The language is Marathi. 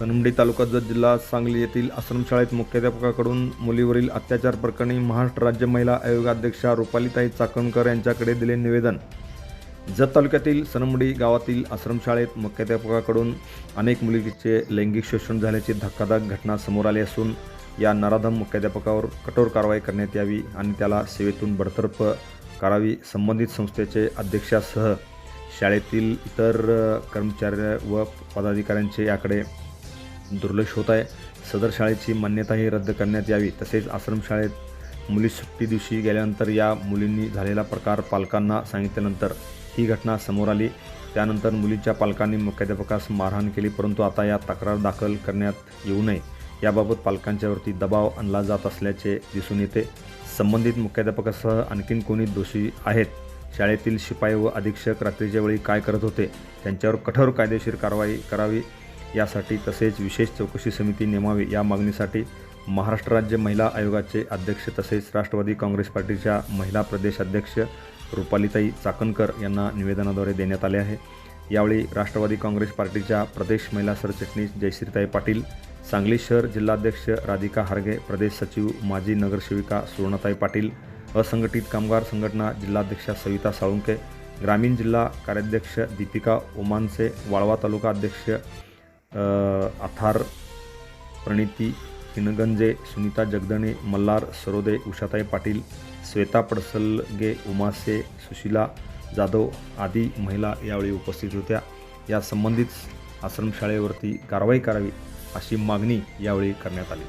सनमडी तालुका जत जिल्हा सांगली येथील आश्रमशाळेत मुख्याध्यापकाकडून मुलीवरील अत्याचार प्रकरणी महाराष्ट्र राज्य महिला आयोगाध्यक्षा रुपालीताई चाकणकर यांच्याकडे दिले निवेदन. जत तालुक्यातील सनमडी गावातील आश्रमशाळेत मुख्याध्यापकाकडून अनेक मुलीचे लैंगिक शोषण झाल्याची धक्कादायक घटना समोर आली असून या नराधम मुख्याध्यापकावर कठोर कारवाई करण्यात यावी आणि त्याला सेवेतून बडतर्फ करावी संबंधित संस्थेचे अध्यक्षासह शाळेतील इतर कर्मचाऱ्या कर्मचारी व पदाधिकाऱ्यांचे याकडे दुर्लक्ष होत आहे. सदर शाळेची मान्यताही रद्द करण्यात यावी. तसेच आश्रमशाळेत मुली सुट्टी दिवशी गेल्यानंतर या मुलींनी झालेला प्रकार पालकांना सांगितल्यानंतर ही घटना समोर आली. त्यानंतर मुलीच्या पालकांनी मुख्याध्यापकास मारहाण केली परंतु आता या तक्रार दाखल करण्यात येऊ नये. याबाबत पालकांच्यावरती दबाव आणला जात असल्याचे दिसून येते. संबंधित मुख्याध्यापकासह आणखीन कोणी दोषी आहेत? शाळेतील शिपाई व अधीक्षक रात्रीच्या वेळी काय करत होते? त्यांच्यावर कठोर कायदेशीर कारवाई करावी. यासाठी तसेच विशेष चौकशी समिती नेमावी या मागणीसाठी महाराष्ट्र राज्य महिला आयोगाचे अध्यक्ष तसेच राष्ट्रवादी काँग्रेस पार्टीच्या महिला प्रदेश अध्यक्ष रुपालीताई चाकणकर यांना निवेदनाद्वारे देण्यात आले आहे. यावेळी राष्ट्रवादी काँग्रेस पार्टीच्या प्रदेश महिला सरचिटणीस जयश्रीताई पाटील सांगली शहर जिल्हाध्यक्ष राधिका हारगे प्रदेश सचिव माजी नगरसेविका सुवर्णताई पाटील असंघटित कामगार संघटना जिल्हाध्यक्षा सविता साळुंके ग्रामीण जिल्हा कार्याध्यक्ष दीपिका ओमानसे वाळवा तालुका अध्यक्ष अथार प्रणिती हिनगंजे सुनीता जगदणे मल्हार सरोदे उषाताई पाटील श्वेता पडसलगे उमासे सुशीला जाधव आदी महिला यावेळी उपस्थित होत्या. या संबंधित आश्रमशाळेवरती कारवाई करावी अशी मागणी यावेळी करण्यात आली.